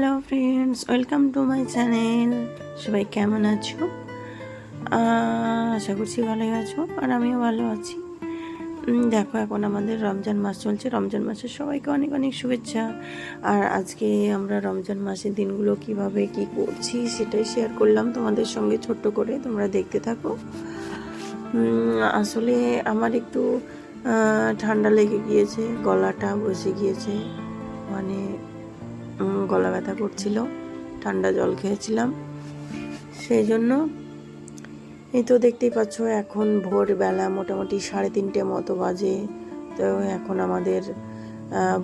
Hello friends, welcome to my channel. সবাই কেমন আছো? আশা করছি ভালোই আছো আর আমিও ভালো আছি। দেখো, এখন আমাদের রমজান মাস চলছে। রমজান মাসের সবাইকে অনেক অনেক শুভেচ্ছা। আর আজকে আমরা রমজান মাসের দিনগুলো কীভাবে কি করছি সেটাই শেয়ার করলাম তোমাদের সঙ্গে ছোট্ট করে, তোমরা দেখতে থাকো। আসলে আমার একটু ঠান্ডা লেগে গিয়েছে, গলাটা বসে গিয়েছে। মানে গলা ব্যথা করছিল, ঠান্ডা জল খেয়েছিলাম। সেই জন্য এই তো দেখতেই পাচ্ছ, এখন ভোরবেলা মোটামুটি সাড়ে তিনটে মতো বাজে। তো এখন আমাদের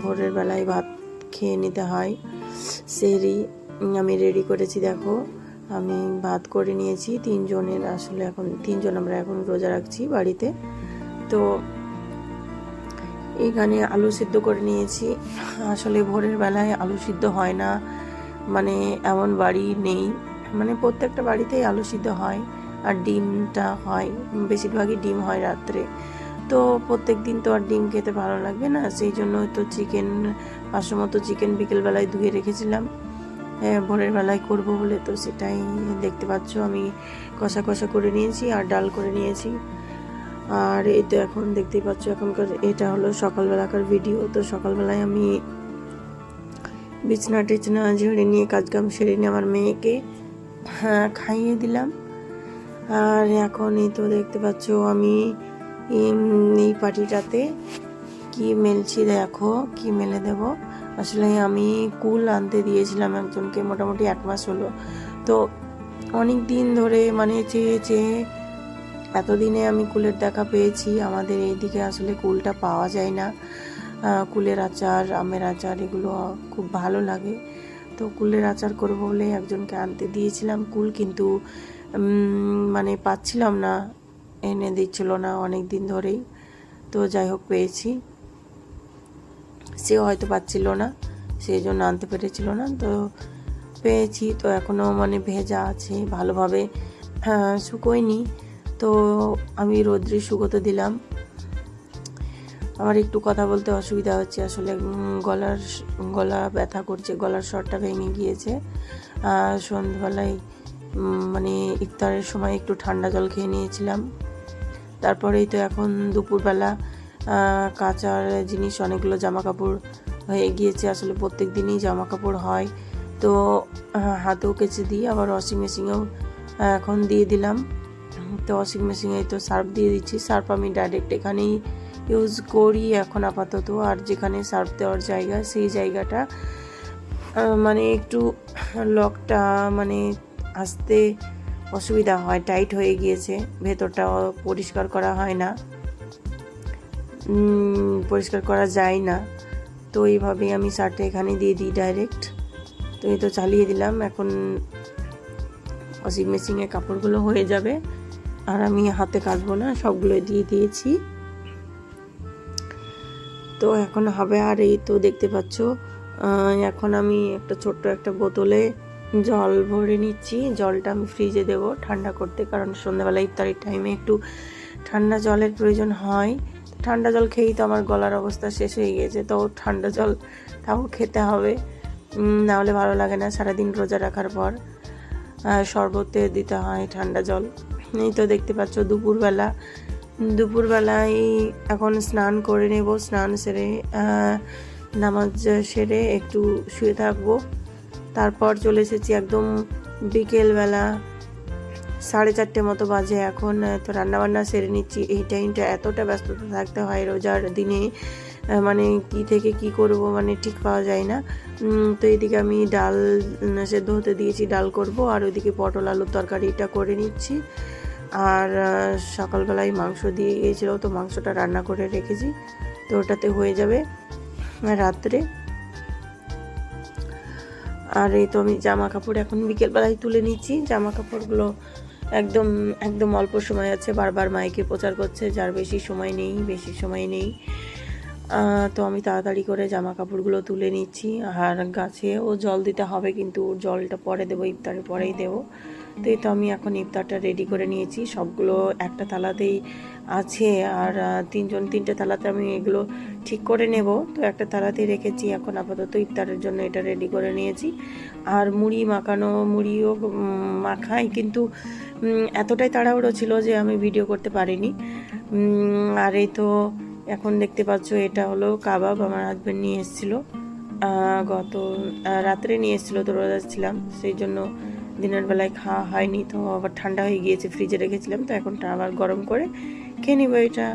ভোরের বেলায় ভাত খেয়ে নিতে হয়। সেরি, আমি রেডি করেছি, দেখো। আমি ভাত করে নিয়েছি, তিনজনের আসলে এখন, তিনজন আমরা এখন রোজা রাখছি বাড়িতে। তো এখানে আলু সিদ্ধ করে নিয়েছি। আসলে ভোরের বেলায় আলু সিদ্ধ হয় না। মানে এমন বাড়ি নেই। মানে প্রত্যেকটা বাড়িতেই আলু সিদ্ধ হয় আর ডিমটা হয়। বেশিরভাগই ডিম হয় রাত্রে। তো প্রত্যেক দিন তো আর ডিম খেতে ভালো লাগবে না। সেই জন্য তো চিকেন পাঁচশো মতো চিকেন বিকেলবেলায় ধুয়ে রেখেছিলাম। হ্যাঁ, ভোরের বেলায় করব বলে তো সেটাই দেখতে পাচ্ছ আমি। কষা কষা করে নিয়েছি আর ডাল করে নিয়েছি। আর এই তো এখন দেখতেই পাচ্ছ এখনকার এটা হলো সকালবেলাকার ভিডিও তো সকালবেলায় আমি বিছনা টিছনা ঝেড়ে নিয়ে কাজকাম সেরে নিয়ে আমার মেয়েকে হ্যাঁ, খাইয়ে দিলাম। আর এখন এই তো দেখতে পাচ্ছ আমি এই পাটিটাতে কি মেলছি দেখো কি মেলে দেব। আসলে আমি কুল আনতে দিয়েছিলাম একজনকে মোটামুটি এক মাস হলো। তো অনেক দিন ধরে মানে চেয়ে চেয়ে এতদিনে আমি কুলের দেখা পেয়েছি। আমাদের এইদিকে আসলে কুলটা পাওয়া যায় না। কুলের আচার আমের আচার এগুলো খুব ভালো লাগে। তো কুলের আচার করব বলে একজনকে আনতে দিয়েছিলাম কুল কিন্তু মানে পাচ্ছিলাম না। এনে দিচ্ছিল না অনেক দিন ধরেই। তো যাই হোক পেয়েছি। সেও হয়তো পাচ্ছিল না সেই জন্য আনতে পেরেছিল না। তো পেয়েছি। তো এখনও মানে ভেজা আছে ভালোভাবে হ্যাঁ, শুকোয়নি। তো আমি রোদ্রে শুকোতে দিলাম। আমার একটু কথা বলতে অসুবিধা হচ্ছে, আসলে গলার গলা ব্যথা করছে, গলার স্বরটা ভেঙে গিয়েছে। সন্ধ্যেবেলায় মানে ইফতারের সময় একটু ঠান্ডা জল খেয়ে নিয়েছিলাম। তারপরেই তো এখন দুপুরবেলা কাঁচার জিনিস, অনেকগুলো জামা কাপড় হয়ে গিয়েছে। আসলে প্রত্যেক দিনই জামা কাপড় হয়। তো হাতেও কেচে দিই, আবার ওয়াশিং মেশিনেও এখন দিয়ে দিলাম। তো ওয়াশিং মেশিনে তো সার্ফ দিয়ে দিচ্ছি। সার্ফ আমি ডাইরেক্ট এখানেই ইউজ করি এখন আপাতত। আর যেখানে সার্ফ দেওয়ার জায়গা, সেই জায়গাটা মানে একটু লকটা মানে আসতে অসুবিধা হয় টাইট হয়ে গিয়েছে। ভেতরটা পরিষ্কার করা হয় না। পরিষ্কার করা যায় না। তো এইভাবেই আমি শার্টটা এখানে দিয়ে দিই ডাইরেক্ট তো এই তো চালিয়ে দিলাম। এখন ওয়াশিং মেশিনে কাপড়গুলো হয়ে যাবে। আর আমি হাতে কাটবো না সবগুলো দিয়ে দিয়েছি। তো এখন হবে আর এই তো দেখতে পাচ্ছ এখন আমি একটা ছোট্ট একটা বোতলে জল ভরে নিচ্ছি। জলটা আমি ফ্রিজে দেব ঠান্ডা করতে, কারণ সন্ধ্যাবেলা ইফতারির টাইমে একটু ঠান্ডা জলের প্রয়োজন হয়। ঠান্ডা জল খেয়েই তো আমার গলার অবস্থা শেষ হয়ে গেছে তো ঠান্ডা জল তাও খেতে হবে। না হলে ভালো লাগে না, সারাদিন রোজা রাখার পর শরবতে দিতে হয় ঠান্ডা জল। এই তো দেখতে পাচ্ছ দুপুরবেলা। দুপুরবেলায় এখন স্নান করে নেব, স্নান সেরে নামাজ সেরে একটু শুয়ে থাকব। তারপর চলে এসেছি একদম বিকেলবেলা সাড়ে চারটে মতো বাজে এখন তো রান্নাবান্না সেরে নিচ্ছি। এই টাইমটা এতটা ব্যস্ততা থাকতে হয় রোজার দিনে মানে কি থেকে কি করব মানে ঠিক পাওয়া যায় না। তো এদিকে আমি ডাল সেদ্ধ হতে দিয়েছি, ডাল করব, আর ওইদিকে পটল, আলুর তরকারিটা করে নিচ্ছি। আর সকালবেলায় মাংস দিয়ে গিয়েছিল, তো মাংসটা রান্না করে রেখেছি, তো ওটাতে হয়ে যাবে রাত্রে। আর এই তো আমি জামা কাপড় এখন বিকেলবেলায় তুলে নিচ্ছি। জামা কাপড়গুলো একদম একদম অল্প সময় আছে, বারবার মাইকে প্রচার করছে, যার বেশি সময় নেই, বেশি সময় নেই। তো আমি তাড়াতাড়ি করে জামা কাপড়গুলো তুলে নিচ্ছি। আর গাছে ও জল দিতে হবে কিন্তু জলটা পরে দেবো, ইফতারের পরেই দেবো। তো এই তো আমি এখন ইফতারটা রেডি করে নিয়েছি। সবগুলো একটা তালাতেই আছে আর তিনজন, তিনটে তালাতে আমি এগুলো ঠিক করে নেব। তো একটা তালাতেই রেখেছি, এখন আপাতত ইফতারের জন্য এটা রেডি করে নিয়েছি। আর মুড়ি মাখানো, মুড়িও মাখাই কিন্তু এতটাই তাড়াহুড়ো ছিল যে আমি ভিডিও করতে পারিনি। আর এই তো এখন দেখতে পাচ্ছ এটা হলো কাবাব আমার হাজব্যান্ড নিয়ে এসেছিল। গত রাত্রে নিয়ে এসেছিল তো রোজা ছিলাম। সেই জন্য দিনের বেলায় খাওয়া হয়নি, তো আবার ঠান্ডা হয়ে গিয়েছে ফ্রিজে রেখেছিলাম। তো এখন আবার গরম করে খেয়ে নিব এটা।